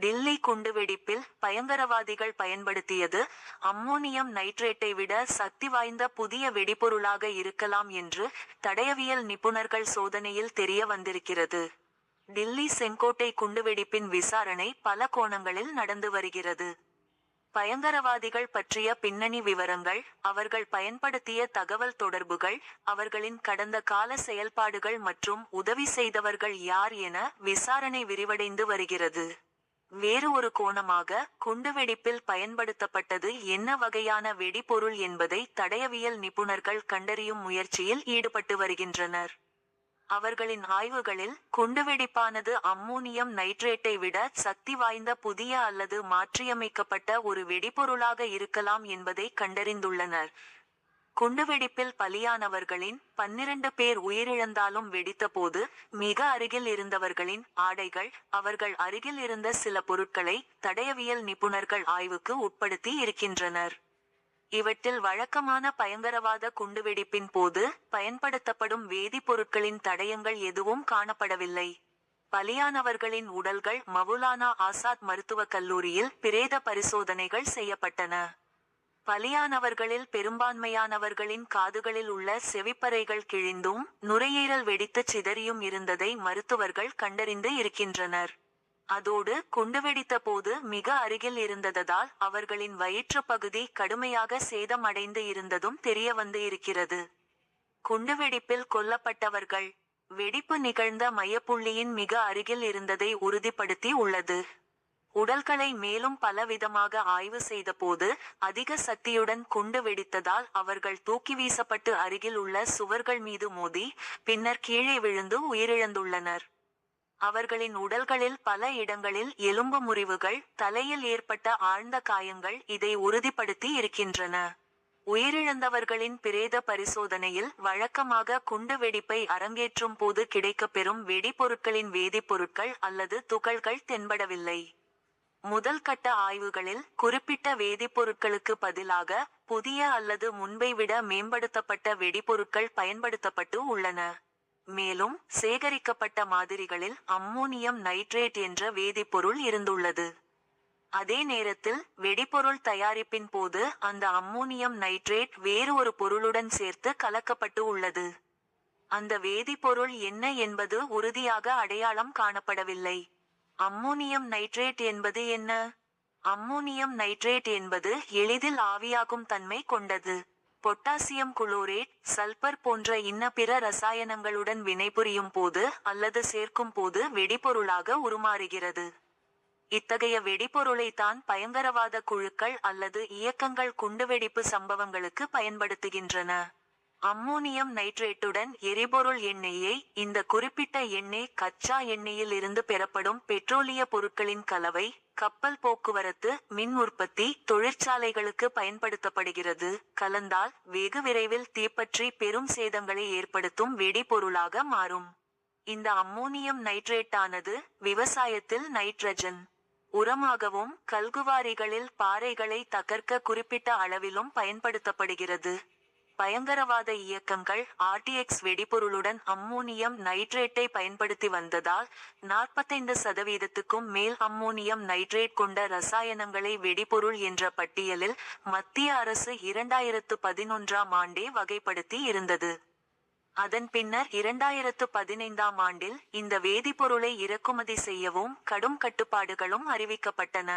டில்லி குண்டுவெடிப்பில் பயங்கரவாதிகள் பயன்படுத்தியது அம்மோனியம் நைட்ரேட்டை விட சக்தி வாய்ந்த புதிய வெடிபொருளாக இருக்கலாம் என்று தடயவியல் நிபுணர்கள் சோதனையில் தெரிய வந்திருக்கிறது. டில்லி செங்கோட்டை குண்டுவெடிப்பின் விசாரணை பல கோணங்களில் நடந்து வருகிறது. பயங்கரவாதிகள் பற்றிய பின்னணி விவரங்கள் அவர்கள் பயன்படுத்திய தகவல் தொடர்புகள் அவர்களின் கடந்த கால செயல்பாடுகள் மற்றும் உதவி செய்தவர்கள் யார் என விசாரணை விரிவடைந்து வருகிறது. வேறு ஒரு கோணமாக குண்டுவெடிப்பில் பயன்படுத்தப்பட்டது என்ன வகையான வெடிபொருள் என்பதை தடயவியல் நிபுணர்கள் கண்டறியும் முயற்சியில் ஈடுபட்டு வருகின்றனர். அவர்களின் ஆய்வுகளில் குண்டுவெடிப்பானது அம்மோனியம் நைட்ரேட்டை விட சக்தி வாய்ந்த புதிய அல்லது மாற்றியமைக்கப்பட்ட ஒரு வெடிபொருளாக இருக்கலாம் என்பதை கண்டறிந்துள்ளனர். குண்டுவெடிப்பில் பலியானவர்களின் பன்னிரண்டு பேர் உயிரிழந்தாலும் வெடித்தபோது மிக அருகில் இருந்தவர்களின் ஆடைகள் அவர்கள் அருகில் இருந்த சில பொருட்களை தடயவியல் நிபுணர்கள் ஆய்வுக்கு உட்படுத்தி இருக்கின்றனர். இவற்றில் வழக்கமான பயங்கரவாத குண்டுவெடிப்பின் போது பயன்படுத்தப்படும் வேதிப்பொருட்களின் தடயங்கள் எதுவும் காணப்படவில்லை. பலியானவர்களின் உடல்கள் மவுலானா ஆசாத் மருத்துவக் கல்லூரியில் பிரேத பரிசோதனைகள் செய்யப்பட்டன. பலியானவர்களில் பெரும்பான்மையானவர்களின் காதுகளில் உள்ள செவிப்பறைகள் கிழிந்தும் நுரையீரல் வெடித்துச் சிதறியும் இருந்ததை மருத்துவர்கள் கண்டறிந்து இருக்கின்றனர். அதோடு குண்டுவெடித்த போது மிக அருகில் இருந்ததால் அவர்களின் வயிற்றுப் பகுதி கடுமையாக சேதமடைந்து இருந்ததும் தெரிய வந்து இருக்கிறது. குண்டுவெடிப்பில் கொல்லப்பட்டவர்கள் வெடிப்பு நிகழ்ந்த மையப்புள்ளியின் மிக அருகில் இருந்ததை உறுதிப்படுத்தி உள்ளது. உடல்களை மேலும் பலவிதமாக ஆய்வு செய்தபோது அதிக சக்தியுடன் குண்டு வெடித்ததால் அவர்கள் தூக்கி வீசப்பட்டு அருகில் உள்ள சுவர்கள் மீது மோதி பின்னர் கீழே விழுந்து உயிரிழந்துள்ளனர். அவர்களின் உடல்களில் பல இடங்களில் எலும்பு முறிவுகள் தலையில் ஏற்பட்ட ஆழ்ந்த காயங்கள் இதை உறுதிப்படுத்தி இருக்கின்றன. உயிரிழந்தவர்களின் பிரேத பரிசோதனையில் வழக்கமாக குண்டு வெடிப்பை அரங்கேற்றும் போது கிடைக்கப்பெறும் வெடிபொருட்களின் வேதிப்பொருட்கள் அல்லது துகள்கள் தென்படவில்லை. முதல் கட்ட ஆய்வுகளில் குறிப்பிட்ட வேதிப்பொருட்களுக்கு பதிலாக புதிய அல்லது முன்பை விட மேம்படுத்தப்பட்ட வெடிபொருட்கள் பயன்படுத்தப்பட்டு உள்ளன. மேலும் சேகரிக்கப்பட்ட மாதிரிகளில் அம்மோனியம் நைட்ரேட் என்ற வேதிப்பொருள் இருந்துள்ளது. அதே நேரத்தில் வெடிபொருள் தயாரிப்பின் போது அந்த அம்மோனியம் நைட்ரேட் வேறு ஒரு பொருளுடன் சேர்த்து கலக்கப்பட்டு உள்ளது. அந்த வேதிப்பொருள் என்ன என்பது உறுதியாக அடையாளம் காணப்படவில்லை. அம்மோனியம் நைட்ரேட் என்பது என்ன? அம்மோனியம் நைட்ரேட் என்பது எளிதில் ஆவியாகும் தன்மை கொண்டது. பொட்டாசியம் குளோரேட் சல்பர் போன்ற இன்ன பிற ரசாயனங்களுடன் வினைபுரியும் போது அல்லது சேர்க்கும் போது வெடிபொருளாக உருமாறுகிறது. இத்தகைய வெடிபொருளை தான் பயங்கரவாத குழுக்கள் அல்லது இயக்கங்கள் குண்டுவெடிப்பு சம்பவங்களுக்கு பயன்படுத்துகின்றன. அம்மோனியம் நைட்ரேட்டுடன் எரிபொருள் எண்ணெயை இந்த குறிப்பிட்ட எண்ணெய் கச்சா எண்ணெயில் இருந்து பெறப்படும் பெட்ரோலிய பொருட்களின் கலவை கப்பல் போக்குவரத்து மின் உற்பத்தி தொழிற்சாலைகளுக்கு பயன்படுத்தப்படுகிறது. கலந்தால் வெகு விரைவில் தீப்பற்றி பெரும் சேதங்களை ஏற்படுத்தும் வெடிபொருளாக மாறும். இந்த அம்மோனியம் நைட்ரேட்டானது விவசாயத்தில் நைட்ரஜன் உரமாகவும் கல்குவாரிகளில் பாறைகளை தகர்க்க குறிப்பிட்ட அளவிலும் பயன்படுத்தப்படுகிறது. பயங்கரவாத இயக்கங்கள் ஆர்டிஎக்ஸ் வெடிபொருளுடன் அம்மோனியம் நைட்ரேட்டை பயன்படுத்தி வந்ததால் நாற்பத்தைந்து சதவீதத்துக்கும் மேல் அம்மோனியம் நைட்ரேட் கொண்ட ரசாயனங்களை வெடிபொருள் என்ற பட்டியலில் மத்திய அரசு இரண்டாயிரத்து பதினொன்றாம் ஆண்டே வகைப்படுத்தி இருந்தது. அதன் பின்னர் இரண்டாயிரத்து பதினைந்தாம் ஆண்டில் இந்த வேதிப்பொருளை இறக்குமதி செய்யவும் கடும் கட்டுப்பாடுகளும் அறிவிக்கப்பட்டன.